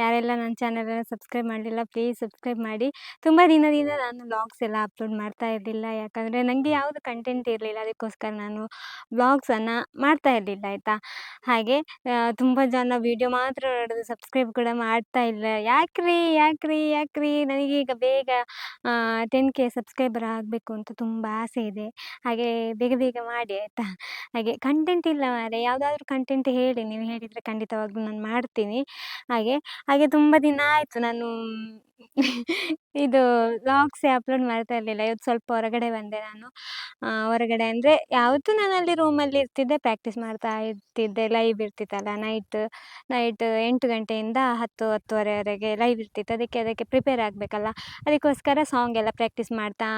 ಯಾರೆಲ್ಲ ನನ್ನ ಚಾನಲನ್ನು ಸಬ್ಸ್ಕ್ರೈಬ್ ಮಾಡಲಿಲ್ಲ ಪ್ಲೀಸ್ ಸಬ್ಸ್ಕ್ರೈಬ್ ಮಾಡಿ. ತುಂಬ ದಿನದಿಂದ ನಾನು ಬ್ಲಾಗ್ಸ್ ಎಲ್ಲ ಅಪ್ಲೋಡ್ ಮಾಡ್ತಾ ಇರಲಿಲ್ಲ. ಯಾಕಂದರೆ ನನಗೆ ಯಾವುದು ಕಂಟೆಂಟ್ ಇರಲಿಲ್ಲ. ಅದಕ್ಕೋಸ್ಕರ ನಾನು ಬ್ಲಾಗ್ಸನ್ನು ಮಾಡ್ತಾ ಇರಲಿಲ್ಲ ಆಯಿತಾ? ಹಾಗೆ ತುಂಬ ಜನ ವೀಡಿಯೋ ಮಾತ್ರ ನೋಡೋದು ಸಬ್ಸ್ಕ್ರೈಬ್ ಕೂಡ ಮಾಡ್ತಾ ಇಲ್ಲ. ಯಾಕ್ರಿ ಯಾಕ್ರಿ ಯಾಕ್ರಿ? ನನಗೀಗ ಬೇಗ ಟೆನ್ ಕೆ ಸಬ್ಸ್ಕ್ರೈಬರ್ ಆಗಬೇಕು ಅಂತ ತುಂಬ ಆಸೆ ಇದೆ. ಹಾಗೆ ಬೇಗ ಬೇಗ ಮಾಡಿ ಆಯಿತಾ? ಹಾಗೆ ಕಂಟೆಂಟ್ ಇಲ್ಲ ಮಾರೆ. ಯಾವುದಾದ್ರೂ ಕಂಟೆಂಟ್ ಹೇಳಿ. ನೀವು ಹೇಳಿದರೆ ಖಂಡಿತವಾಗ್ಲೂ ನಾನು ಮಾಡ್ತೀನಿ. ಹಾಗೆ ಹಾಗೆ ತುಂಬ ದಿನ ಆಯಿತು ನಾನು ಇದು ವ್ಲಾಗ್ಸೇ ಅಪ್ಲೋಡ್ ಮಾಡ್ತಾ ಇರಲಿಲ್ಲ. ಇವತ್ತು ಸ್ವಲ್ಪ ಹೊರಗಡೆ ಬಂದೆ ನಾನು. ಹೊರಗಡೆ ಅಂದರೆ ಯಾವತ್ತೂ ನಾನು ಅಲ್ಲಿ ರೂಮಲ್ಲಿ ಇರ್ತಿದ್ದೆ ಪ್ರಾಕ್ಟೀಸ್ ಮಾಡ್ತಾ ಇರ್ತಿದ್ದೆ ಲೈವ್ ಇರ್ತಿತ್ತಲ್ಲ ನೈಟ್ ನೈಟ್ ಎಂಟು ಗಂಟೆಯಿಂದ ಹತ್ತು, ಹತ್ತುವರೆವರೆಗೆ ಲೈವ್ ಇರ್ತಿತ್ತು. ಅದಕ್ಕೆ ಅದಕ್ಕೆ ಪ್ರಿಪೇರ್ ಆಗಬೇಕಲ್ಲ. ಅದಕ್ಕೋಸ್ಕರ ಸಾಂಗ್ ಎಲ್ಲ ಪ್ರಾಕ್ಟೀಸ್ ಮಾಡ್ತಾ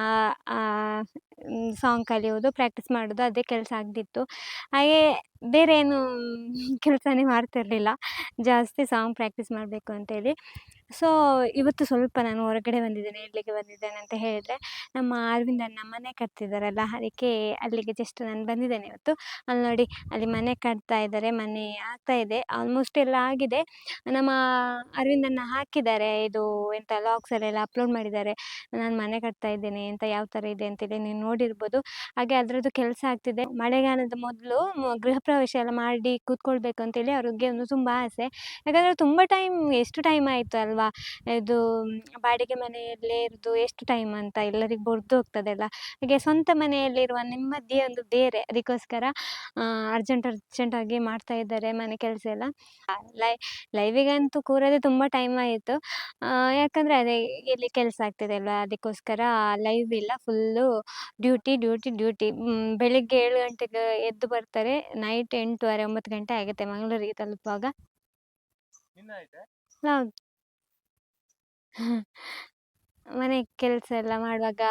ಸಾಂಗ್ ಕಲಿಯೋದು ಪ್ರಾಕ್ಟೀಸ್ ಮಾಡೋದು ಅದೇ ಕೆಲಸ ಆಗ್ತಿತ್ತು. ಹಾಗೆ ಬೇರೆ ಏನು ಕೆಲಸನೇ ಮಾಡ್ತಿರಲಿಲ್ಲ. ಜಾಸ್ತಿ ಸಾಂಗ್ ಪ್ರಾಕ್ಟೀಸ್ ಮಾಡಬೇಕು ಅಂತೇಳಿ. ಸೊ, ಇವತ್ತು ಸ್ವಲ್ಪ ನಾನು ಹೊರಗಡೆ ಬಂದಿದ್ದೇನೆ, ಇಲ್ಲಿಗೆ ಬಂದಿದ್ದೇನೆ ಅಂತ ಹೇಳಿದರೆ, ನಮ್ಮ ಅರವಿಂದ್ ಅಣ್ಣ ಮನೆ ಕಟ್ತಿದ್ದಾರಲ್ಲ, ಅದಕ್ಕೆ ಅಲ್ಲಿಗೆ ಜಸ್ಟ್ ನಾನು ಬಂದಿದ್ದೇನೆ ಇವತ್ತು. ಅಲ್ಲಿ ನೋಡಿ, ಅಲ್ಲಿ ಮನೆ ಕಟ್ತಾ ಇದ್ದಾರೆ, ಮನೆ ಆಗ್ತಾ ಇದೆ ಆಲ್ಮೋಸ್ಟ್ ಎಲ್ಲ ಆಗಿದೆ. ನಮ್ಮ ಅರವಿಂದ್ ಅಣ್ಣ ಹಾಕಿದ್ದಾರೆ, ಇದು ಎಂಥ ಲಾಗ್ಸಲ್ಲೆಲ್ಲ ಅಪ್ಲೋಡ್ ಮಾಡಿದ್ದಾರೆ. ನಾನು ಮನೆ ಕಟ್ತಾ ಇದ್ದೇನೆ ಅಂತ ಯಾವ ಥರ ಇದೆ ಅಂತೇಳಿ ನೀವು ನೋಡಿರ್ಬೋದು. ಹಾಗೆ ಅದರದ್ದು ಕೆಲಸ ಆಗ್ತಿದೆ. ಮಳೆಗಾಲದ ಮೊದಲು ಗೃಹ ಪ್ರವೇಶ ಎಲ್ಲ ಮಾಡಿ ಕೂತ್ಕೊಳ್ಬೇಕು ಅಂತೇಳಿ ಅವ್ರಿಗೆ ಒಂದು ತುಂಬ ಆಸೆ. ಯಾಕಂದರೆ ತುಂಬ ಟೈಮ್ ಎಷ್ಟು ಟೈಮ್ ಆಯಿತು ಅಲ್ವಾ? ಇದು ಬಾಡಿಗೆ ಮನೆಯಲ್ಲೇ ಇರೋದು ಎಷ್ಟು ಟೈಮ್ ಅಂತ ಎಲ್ಲರಿಗೂ ಬೊರ್ದು ಹೋಗ್ತದಲ್ಲ? ಹಾಗೆ ಸ್ವಂತ ಮನೆಯಲ್ಲಿರುವ ನೆಮ್ಮದಿ ಒಂದು ಬೇರೆ. ಅದಕ್ಕೋಸ್ಕರ ಅರ್ಜೆಂಟ್ ಅರ್ಜೆಂಟ್ ಆಗಿ ಮಾಡ್ತಾ ಇದ್ದಾರೆ ಮನೆ ಕೆಲಸ ಎಲ್ಲ. ಲೈ ಲೈವಿಗಂತೂ ಕೂರೋದೇ ತುಂಬ ಟೈಮ್ ಆಯಿತು. ಯಾಕಂದರೆ ಅದೇ ಇಲ್ಲಿ ಕೆಲಸ ಆಗ್ತದೆ ಅಲ್ವಾ? ಅದಕ್ಕೋಸ್ಕರ ಲೈವ್ ಇಲ್ಲ ಫುಲ್ಲು ಡ್ಯೂಟಿ ಡ್ಯೂಟಿ ಡ್ಯೂಟಿ ಬೆಳಿಗ್ಗೆ ಏಳು ಗಂಟೆಗೆ ಎದ್ದು ಬರ್ತಾರೆ. ನೈಟ್ ಎಂಟೂವರೆ ಒಂಬತ್ತು ಗಂಟೆ ಆಗುತ್ತೆ ಮಂಗಳೂರಿಗೆ ತಲುಪುವಾಗ. ಹೌದು. ಮನೆ ಕೆಲಸ ಎಲ್ಲ ಮಾಡುವಾಗ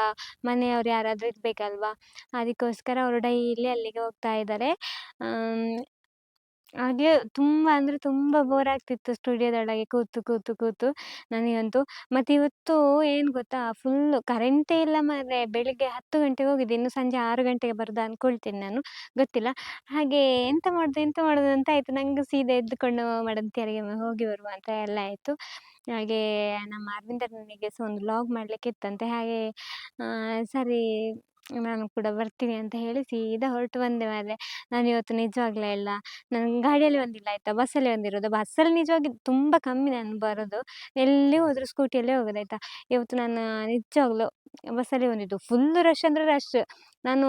ಮನೆಯವ್ರು ಯಾರಾದರೂ ಇರಬೇಕಲ್ವಾ? ಅದಕ್ಕೋಸ್ಕರ ಅವರು ಡೈಲಿ ಅಲ್ಲಿಗೆ ಹೋಗ್ತಾ ಇದ್ದಾರೆ ಹಾಗೆ ತುಂಬ ಅಂದರೆ ತುಂಬ ಬೋರ್ ಆಗ್ತಿತ್ತು ಸ್ಟುಡಿಯೋದೊಳಗೆ ಕೂತು ಕೂತು ಕೂತು ನನಗಂತೂ. ಮತ್ತು ಇವತ್ತು ಏನು ಗೊತ್ತಾ ಫುಲ್ಲು ಕರೆಂಟೇ ಇಲ್ಲ ಮಾರ್ರೆ, ಬೆಳಿಗ್ಗೆ ಹತ್ತು ಗಂಟೆಗೆ ಹೋಗಿದ್ದೆ, ಇನ್ನು ಸಂಜೆ ಆರು ಗಂಟೆಗೆ ಬರೋದು ಅಂದ್ಕೊಳ್ತೀನಿ ನಾನು, ಗೊತ್ತಿಲ್ಲ. ಹಾಗೆ ಎಂತ ಮಾಡೋದು ಎಂತ ಮಾಡೋದು ಅಂತ ಆಯಿತು. ನಂಗೆ ಸೀದಾ ಎದ್ದುಕೊಂಡು ಮಡಂತಿಯರಿಗೆ ಹೋಗಿ ಬರುವ ಅಂತ ಎಲ್ಲ ಆಯಿತು. ಹಾಗೆ ನಮ್ಮ ಅರವಿಂದ್ ನನಗೆ ಸಹ ಒಂದು ವ್ಲಾಗ್ ಮಾಡಲಿಕ್ಕಿತ್ತಂತೆ. ಹಾಗೆ ಸರಿ ನಾನು ಕೂಡ ಬರ್ತೀನಿ ಅಂತ ಹೇಳಿ ಸೀದಾ ಹೊರಟು ಬಂದೆ ಮಾರ್ರೆ ನಾನು ಇವತ್ತು ನಿಜವಾಗ್ಲೇ ಇಲ್ಲ ನಾನು ಗಾಡಿಯಲ್ಲಿ ಬಂದಿಲ್ಲ ಆಯಿತಾ? ಬಸ್ಸಲ್ಲಿ ಬಂದಿರೋದು ಬಸ್ಸಲ್ಲಿ ನಿಜವಾಗಿ ತುಂಬ ಕಮ್ಮಿ ನಾನು ಬರೋದು. ಎಲ್ಲಿ ಹೋದರೂ ಸ್ಕೂಟಿಯಲ್ಲೇ ಹೋಗೋದು ಆಯ್ತಾ? ಇವತ್ತು ನಾನು ನಿಜವಾಗ್ಲೂ ಬಸ್ಸಲ್ಲಿ ಬಂದಿದ್ದು ಫುಲ್ ರಶ್ ಅಂದರೆ ರಶ್ ನಾನು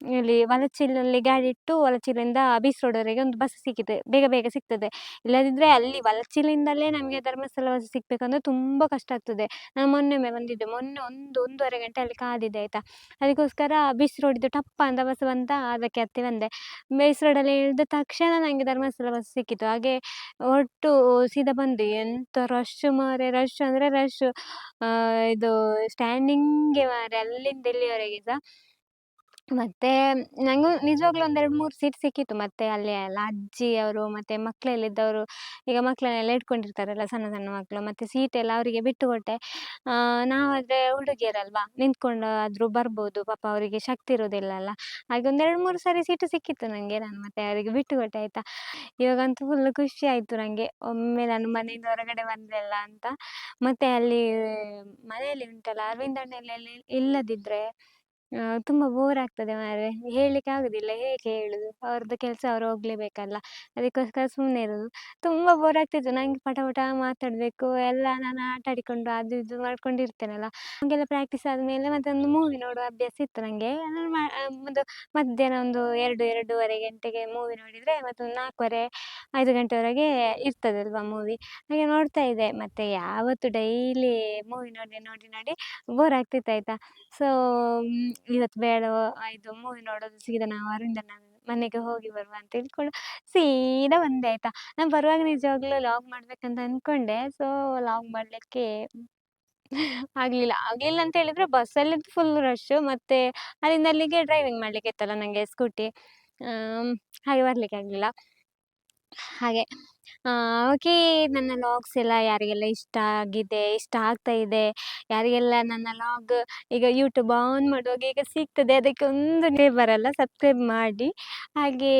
ಇಲ್ಲಿ ವಲಚಿಲಲ್ಲಿ ಗಾಡಿ ಇಟ್ಟು ವಲಚಿಲಿಂದ ಬೀಚ್ ರೋಡ್ವರೆಗೆ ಒಂದು ಬಸ್ ಸಿಕ್ಕಿದೆ. ಬೇಗ ಬೇಗ ಸಿಗ್ತದೆ. ಇಲ್ಲದಿದ್ದರೆ ಅಲ್ಲಿ ವಲಚಿಲಿಂದಲೇ ನಮಗೆ ಧರ್ಮಸ್ಥಳ ಬಸ್ ಸಿಗಬೇಕಂದ್ರೆ ತುಂಬ ಕಷ್ಟ ಆಗ್ತದೆ. ನಾನು ಮೊನ್ನೆ ಬಂದಿದ್ದೆ. ಮೊನ್ನೆ ಒಂದು ಒಂದೂವರೆ ಗಂಟೆ ಅಲ್ಲಿ ಕಾದಿದೆ, ಆಯಿತಾ? ಅದಕ್ಕೋಸ್ಕರ ಬೀಚ್ ರೋಡಿದ್ದು ಟಪ್ಪ ಅಂತ ಬಸ್ ಬಂತ, ಅದಕ್ಕೆ ಹತ್ತಿ ಬಂದೆ. ಬೀಚ್ ರೋಡಲ್ಲಿ ಇಳಿದ ತಕ್ಷಣ ನನಗೆ ಧರ್ಮಸ್ಥಳ ಬಸ್ ಸಿಕ್ಕಿತು. ಹಾಗೆ ಒಟ್ಟು ಸೀದಾ ಬಂದು. ಎಂಥ ರಶ್ ಮಾರೆ ರಶ್ ಅಂದರೆ ರಶ್ ಇದು ಸ್ಟ್ಯಾಂಡಿಂಗೆ ಮಾರೆ ಅಲ್ಲಿಂದ ಇಲ್ಲಿವರೆಗೆ ಸಹ ಮತ್ತು ನನಗೂ ನಿಜವಾಗ್ಲೂ ಒಂದೆರಡು ಮೂರು ಸೀಟ್ ಸಿಕ್ಕಿತ್ತು. ಮತ್ತೆ ಅಲ್ಲಿ ಎಲ್ಲ ಅಜ್ಜಿಯವರು ಮತ್ತೆ ಮಕ್ಕಳೆಲ್ಲ ಇದ್ದವರು ಈಗ ಮಕ್ಕಳನ್ನೆಲ್ಲ ಇಟ್ಕೊಂಡಿರ್ತಾರಲ್ಲ ಸಣ್ಣ ಸಣ್ಣ ಮಕ್ಕಳು ಮತ್ತೆ ಸೀಟ್ ಎಲ್ಲ ಅವರಿಗೆ ಬಿಟ್ಟು ಕೊಟ್ಟೆ ನಾವಾದ್ರೆ ಹುಡುಗಿಯರಲ್ವಾ ನಿಂತ್ಕೊಂಡು ಆದರೂ ಬರ್ಬೋದು, ಪಾಪ ಅವರಿಗೆ ಶಕ್ತಿ ಇರೋದಿಲ್ಲ ಅಲ್ಲ. ಹಾಗೆ ಒಂದೆರಡು ಮೂರು ಸಾರಿ ಸೀಟು ಸಿಕ್ಕಿತ್ತು ನನಗೆ ನಾನು ಮತ್ತೆ ಅವರಿಗೆ ಬಿಟ್ಟು ಕೊಟ್ಟೆ ಆಯಿತಾ? ಇವಾಗಂತೂ ಫುಲ್ ಖುಷಿ ಆಯಿತು ನನಗೆ ಒಮ್ಮೆ ನಾನು ಮನೆಯಿಂದ ಹೊರಗಡೆ ಬಂದೆಲ್ಲ ಅಂತ. ಮತ್ತೆ ಅಲ್ಲಿ ಮನೆಯಲ್ಲಿ ಉಂಟಲ್ಲ, ಅರವಿಂದ ಅಣ್ಣ ಎಲ್ಲ ಇಲ್ಲದಿದ್ದರೆ ತುಂಬ ಬೋರ್ ಆಗ್ತದೆ ಮಾರ್ರೆ ಹೇಳಲಿಕ್ಕೆ ಆಗುದಿಲ್ಲ. ಹೇಗೆ ಹೇಳುದು? ಅವ್ರದ್ದು ಕೆಲಸ ಅವ್ರು ಹೋಗ್ಲೇಬೇಕಲ್ಲ ಅದಕ್ಕೋಸ್ಕರ ಸುಮ್ಮನೆ ಇರೋದು ತುಂಬಾ ಬೋರ್ ಆಗ್ತಿತ್ತು ನಂಗೆ ಪಟ ಪಟ ಮಾತಾಡ್ಬೇಕು. ಎಲ್ಲ ನಾನು ಆಟ ಆಡಿಕೊಂಡು ಅದು ಇದು ಮಾಡ್ಕೊಂಡಿರ್ತೇನಲ್ಲ. ಹಾಗೆಲ್ಲ ಪ್ರಾಕ್ಟೀಸ್ ಆದಮೇಲೆ ಮತ್ತೆ ಒಂದು ಮೂವಿ ನೋಡುವ ಅಭ್ಯಾಸ ಇತ್ತು ನಂಗೆ. ನಾನು ಒಂದು ಮಧ್ಯಾಹ್ನ ಒಂದು ಎರಡು, ಎರಡೂವರೆ ಗಂಟೆಗೆ ಮೂವಿ ಮತ್ತೆ ಮತ್ತೊಂದು ನಾಲ್ಕುವರೆ, ಐದು ಗಂಟೆವರೆಗೆ ಇರ್ತದಲ್ವಾ ಮೂವಿ ಹಾಗೆ ನೋಡ್ತಾ ಇದ್ದೆ ಮತ್ತೆ ಯಾವತ್ತು ಡೈಲಿ ಮೂವಿ ನೋಡಿ ನೋಡಿ ನೋಡಿ ಬೋರ್ ಆಗ್ತಿತ್ತು ಆಯ್ತಾ. ಸೊ ಇವತ್ತು ಬೇಡ ಇದು ಮೂವಿ ನೋಡೋದು ಸೀದಾ ನಾವು ನಾನು ಮನೆಗೆ ಹೋಗಿ ಬರುವ ಅಂತ ಹೇಳ್ಕೊಂಡು ಸೀದಾ ಒಂದೇ ಆಯ್ತಾ? ನಾನು ಬರುವಾಗ ನಿಜವಾಗ್ಲೂ ಲಾಗ್ ಮಾಡ್ಬೇಕಂತ ಅನ್ಕೊಂಡೆ ಸೊ ಲಾಗ್ ಮಾಡಲಿಕ್ಕೆ ಆಗಲಿಲ್ಲ. ಆಗಲಿಲ್ಲ ಅಂತ ಹೇಳಿದ್ರೆ ಬಸ್ಸಲ್ಲಿ ಫುಲ್ ರಶ್ಶು ಮತ್ತು ಅಲ್ಲಿಂದ ಅಲ್ಲಿಗೆ ಡ್ರೈವಿಂಗ್ ಮಾಡಲಿಕ್ಕೆ ಇತ್ತಲ್ಲ ನನಗೆ ಸ್ಕೂಟಿ ಹಾಗೆ ಬರಲಿಕ್ಕೆ ಆಗಲಿಲ್ಲ. ಹಾಗೆ. ಓಕೆ, ನನ್ನ ಲಾಗ್ಸ್ ಎಲ್ಲ ಯಾರಿಗೆಲ್ಲ ಇಷ್ಟ ಆಗಿದೆ, ಇಷ್ಟ ಆಗ್ತಾ ಇದೆ, ಯಾರಿಗೆಲ್ಲ ನನ್ನ ಲಾಗ್ ಈಗ ಯೂಟ್ಯೂಬ್ ಆನ್ ಮಾಡುವಾಗ ಈಗ ಸಿಗ್ತದೆ, ಅದಕ್ಕೆ ಒಂದು ಬರಲ್ಲ ಸಬ್ಸ್ಕ್ರೈಬ್ ಮಾಡಿ, ಹಾಗೆ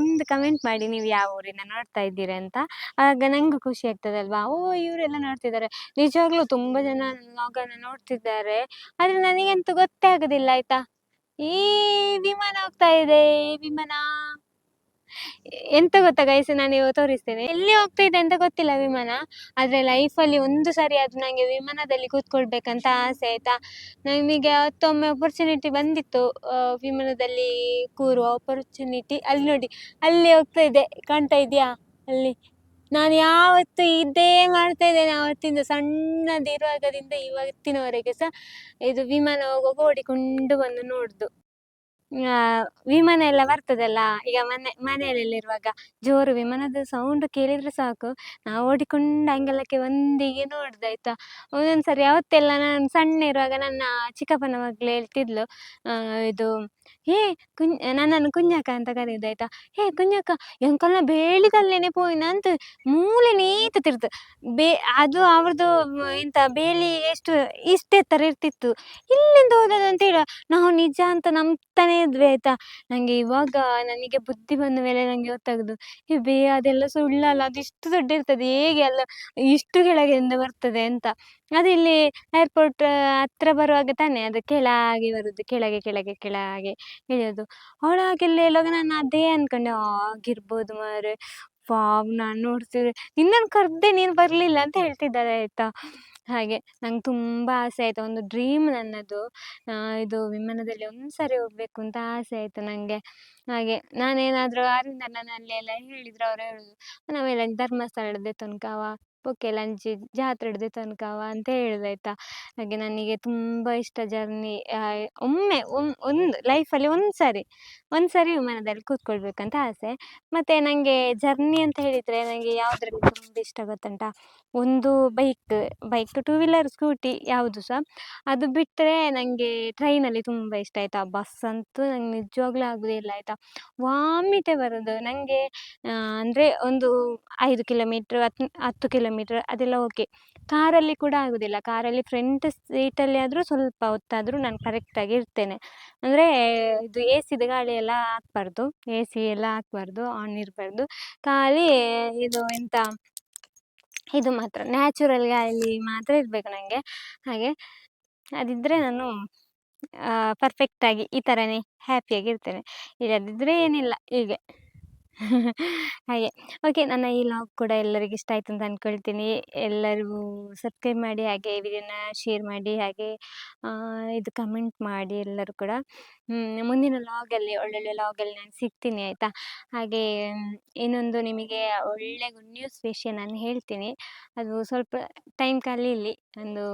ಒಂದು ಕಮೆಂಟ್ ಮಾಡಿ, ನೀವು ಯಾವ ಊರಿನ ನೋಡ್ತಾ ಇದ್ದೀರಿ ಅಂತ. ಆಗ ನಂಗೂ ಖುಷಿ ಆಗ್ತದಲ್ವಾ? ಓ, ಇವರೆಲ್ಲ ನೋಡ್ತಿದ್ದಾರೆ. ನಿಜವಾಗ್ಲೂ ತುಂಬ ಜನ ಲಾಗ್ ಲಾಗನ್ನು ನೋಡ್ತಿದ್ದಾರೆ, ಆದ್ರೆ ನನಗಂತೂ ಗೊತ್ತೇ ಆಗೋದಿಲ್ಲ ಆಯ್ತಾ? ಈ ವಿಮಾನ ಹೋಗ್ತಾ ಇದೆ ವಿಮಾನ ಎಂತ ಗೊತ್ತಾ ಗೈಸ್ ನಾನು ತೋರಿಸ್ತೇನೆ. ಎಲ್ಲಿ ಹೋಗ್ತಾ ಇದೆ ಅಂತ ಗೊತ್ತಿಲ್ಲ ವಿಮಾನ, ಆದ್ರೆ ಅಲ್ಲಿ ಒಂದು ಸಾರಿ ಅದು ನಂಗೆ ವಿಮಾನದಲ್ಲಿ ಕೂತ್ಕೊಳ್ಬೇಕಂತ ಆಸೆ ಆಯ್ತಾ? ನಮಗೆ ಅವತ್ತೊಮ್ಮೆ ಅಪರ್ಚುನಿಟಿ ಬಂದಿತ್ತು. ವಿಮಾನದಲ್ಲಿ ಕೂರುವ ಅಪರ್ಚುನಿಟಿ ಅಲ್ಲಿ ನೋಡಿ, ಅಲ್ಲಿ ಹೋಗ್ತಾ ಇದೆ. ಕಾಣ್ತಾ ಇದೆಯಾ? ಅಲ್ಲಿ. ನಾನು ಯಾವತ್ತು ಇದೇ ಮಾಡ್ತಾ ಇದ್ದೇನೆ. ಅವತ್ತಿಂದ ಸಣ್ಣದಿರುವಾಗದಿಂದ ಇವತ್ತಿನವರೆಗೆ ಸಹ ಇದು ವಿಮಾನ ಹೋಗುವಾಗ ಓಡಿಕೊಂಡು ಬಂದು ನೋಡುದು. ವಿಮಾನ ಎಲ್ಲ ಬರ್ತದಲ್ಲ, ಈಗ ಮನೆ ಮನೆಯಲ್ಲಿರುವಾಗ ಜೋರು ವಿಮಾನದ ಸೌಂಡ್ ಕೇಳಿದ್ರೆ ಸಾಕು. ನಾವು ಓಡಿಕೊಂಡು ಅಂಗಳಕ್ಕೆ ಒಂದಿಗೆ ನೋಡುದು ಆಯ್ತಾ? ಒಂದೊಂದ್ಸರಿ ಅವತ್ತೆಲ್ಲ ನಾನು ಸಣ್ಣ ಇರುವಾಗ ನನ್ನ ಚಿಕ್ಕಪ್ಪನ ಮಗಳು ಹೇಳ್ತಿದ್ಲು ಇದು, ಹೇ ಕುಂ ನನ್ನನ್ನು ಕುಂಜಕ್ಕ ಅಂತ ಕರೆಯುದಾಯ್ತಾ ಹೇ ಕುಂಜಕ್ಕ ಎಂಕಲ್ನ ಬೇಳಿದಲ್ಲೇನೆ ಪೋಯಿನ ಅಂತ ಮೂಲೆ ನೀತು ತಿರ್ತು ಬೇ, ಅದು ಅವ್ರದ್ದು ಎಂತ ಬೇಳಿ ಎಷ್ಟು ಇಷ್ಟೇ ತರ ಇರ್ತಿತ್ತು. ಇಲ್ಲಿಂದ ಹೋದದ್ದು ಅಂತ ಹೇಳ, ನಾವು ನಿಜ ಅಂತ ನಂಬ್ತಾನೆ ಇದ್ವಿ ಆಯ್ತಾ? ನಂಗೆ ಇವಾಗ ನನಗೆ ಬುದ್ಧಿ ಬಂದ ಮೇಲೆ ನಂಗೆ ಗೊತ್ತಾಗುದು. ಏ, ಬೇ, ಅದೆಲ್ಲ ಸುಳ್ಳಲ್ಲ, ಅದು ಇಷ್ಟು ದೊಡ್ಡ ಇರ್ತದೆ, ಹೇಗೆ ಅಲ್ಲ ಇಷ್ಟು ಕೆಳಗಿಂದ ಬರ್ತದೆ ಅಂತ. ಅದು ಇಲ್ಲಿ ಏರ್ಪೋರ್ಟ್ ಹತ್ರ ಬರುವಾಗ ತಾನೇ, ಅದು ಕೆಳಗೆ ಬರುದು, ಕೆಳಗೆ ಕೆಳಗೆ ಕೆಳಗೆ ಇಳಿಯೋದು ಅವಳಾಗೆಲ್ಲ ಹೇಳುವಾಗ ನಾನು ಅದೇ ಅನ್ಕೊಂಡೆ ಆಗಿರ್ಬೋದು ಮಾರೆ ವಾವ್, ನಾನು ನೋಡ್ತಿದ್ರೆ ನಿನ್ನನ್ನು ಕರೆದೆ ನೀನು ಬರಲಿಲ್ಲ ಅಂತ ಹೇಳ್ತಿದ್ದಾರೆ ಆಯ್ತಾ? ಹಾಗೆ, ನಂಗೆ ತುಂಬ ಆಸೆ ಆಯ್ತು. ಒಂದು ಡ್ರೀಮ್ ನನ್ನದು. ಇದು ವಿಮಾನದಲ್ಲಿ ಒಂದು ಸಾರಿ ಹೋಗ್ಬೇಕು ಅಂತ ಆಸೆ ಆಯಿತು ನನಗೆ ಹಾಗೆ, ನಾನೇನಾದರೂ ಆರಿಂದ ನನ್ನಲ್ಲಿ ಎಲ್ಲ ಹೇಳಿದ್ರು, ಅವ್ರು ಹೇಳೋದು ನಾವೆಲ್ಲ ಧರ್ಮಸ್ಥಳದ ತನಕವ ಬೊಕ್ಕೆಲಂಚಿ ಹಿಡ್ದು ತನಕವ ಅಂತ ಹೇಳುದು ಹಾಗೆ ನನಗೆ ತುಂಬ ಇಷ್ಟ ಜರ್ನಿ ಒಮ್ಮೆ, ಒಮ್, ಒಂದು ಲೈಫಲ್ಲಿ ಒಂದು ಸಾರಿ ಒಂದು ಸಾರಿ ವಿಮಾನದಲ್ಲಿ ಕೂತ್ಕೊಳ್ಬೇಕಂತ ಆಸೆ. ಮತ್ತು ನನಗೆ ಜರ್ನಿ ಅಂತ ಹೇಳಿದರೆ ನನಗೆ ಯಾವುದ್ರಲ್ಲಿ ತುಂಬ ಇಷ್ಟ ಗೊತ್ತುಂಟ? ಒಂದು bike bike two wheeler scooty ಯಾವುದು ಸಹ ಅದು ಬಿಟ್ಟರೆ ನನಗೆ ಟ್ರೈನಲ್ಲಿ ತುಂಬ ಇಷ್ಟ ಆಯಿತಾ? ಬಸ್ ಅಂತೂ ನಂಗೆ ನಿಜವಾಗ್ಲೂ ಆಗೋದಿಲ್ಲ ಆಯಿತಾ? ವಾಮಿಟೇ ಬರೋದು. ನನಗೆ ಅಂದರೆ ಒಂದು ಐದು ಕಿಲೋಮೀಟ್ರ್ ಹತ್ತು ಹತ್ತು ಕಿಲೋಮೀಟ್ರ್ ಅದೆಲ್ಲ ಓಕೆ ಕಾರಲ್ಲಿ ಕೂಡ ಆಗೋದಿಲ್ಲ. ಕಾರಲ್ಲಿ ಫ್ರಂಟ್ ಸೀಟಲ್ಲಿ ಆದರೂ ಸ್ವಲ್ಪ ಹೊತ್ತಾದರೂ ನಾನು ಕರೆಕ್ಟಾಗಿ ಇರ್ತೇನೆ. ಅಂದರೆ ಇದು ಎ ಸಿದು ಗಾಳಿ ಎಲ್ಲ ಹಾಕ್ಬಾರ್ದು. ಎ ಸಿ ಎಲ್ಲ ಹಾಕ್ಬಾರ್ದು ಆನ್ ಇರಬಾರ್ದು. ಖಾಲಿ ಇದು ಎಂತ, ಇದು ಮಾತ್ರ ನ್ಯಾಚುರಲ್ ಗಾಳಿ ಮಾತ್ರ ಇರಬೇಕು ನನಗೆ ಹಾಗೆ ಅದಿದ್ದರೆ ನಾನು ಪರ್ಫೆಕ್ಟಾಗಿ ಈ ಥರನೇ ಹ್ಯಾಪಿಯಾಗಿರ್ತೇನೆ ಇಲ್ಲದಿದ್ದರೆ ಏನಿಲ್ಲ, ಹೀಗೆ. ಹಾಗೆ. ಓಕೆ ನನ್ನ ಈ ಲಾಗ್ ಕೂಡ ಎಲ್ಲರಿಗೂ ಇಷ್ಟ ಆಯ್ತು ಅಂತ ಅಂದ್ಕೊಳ್ತೀನಿ ಎಲ್ಲರೂ ಸಬ್ಸ್ಕ್ರೈಬ್ ಮಾಡಿ ಹಾಗೆ ವಿಡಿಯೋನ ಶೇರ್ ಮಾಡಿ ಹಾಗೆ ಇದು ಕಮೆಂಟ್ ಮಾಡಿ ಎಲ್ಲರೂ ಕೂಡ. ಹ್ಮ್, ಮುಂದಿನ ಲಾಗಲ್ಲಿ ಒಳ್ಳೊಳ್ಳೆ ಲಾಗಲ್ಲಿ ನಾನು ಸಿಗ್ತೀನಿ ಆಯಿತಾ? ಹಾಗೆ ಇನ್ನೊಂದು ನಿಮಗೆ ಒಳ್ಳೆ ಗುಡ್ ನ್ಯೂಸ್ ವಿಷಯ ನಾನು ಹೇಳ್ತೀನಿ. ಅದು ಸ್ವಲ್ಪ ಟೈಮ್ ಕಲೀಲಿ ಒಂದು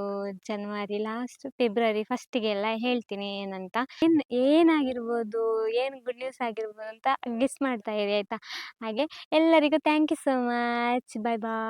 ಜನವರಿ ಲಾಸ್ಟ್ ಫೆಬ್ರವರಿ ಫಸ್ಟಿಗೆಲ್ಲ ಹೇಳ್ತೀನಿ ಏನಂತ. ಏನು ಏನಾಗಿರ್ಬೋದು ಏನು ಗುಡ್ ನ್ಯೂಸ್ ಆಗಿರ್ಬೋದು ಅಂತ ಗೆಸ್ ಮಾಡ್ತಾ ಇದೆ ಆಯಿತಾ? ಹಾಗೆ ಎಲ್ಲರಿಗೂ thank you so much bye bye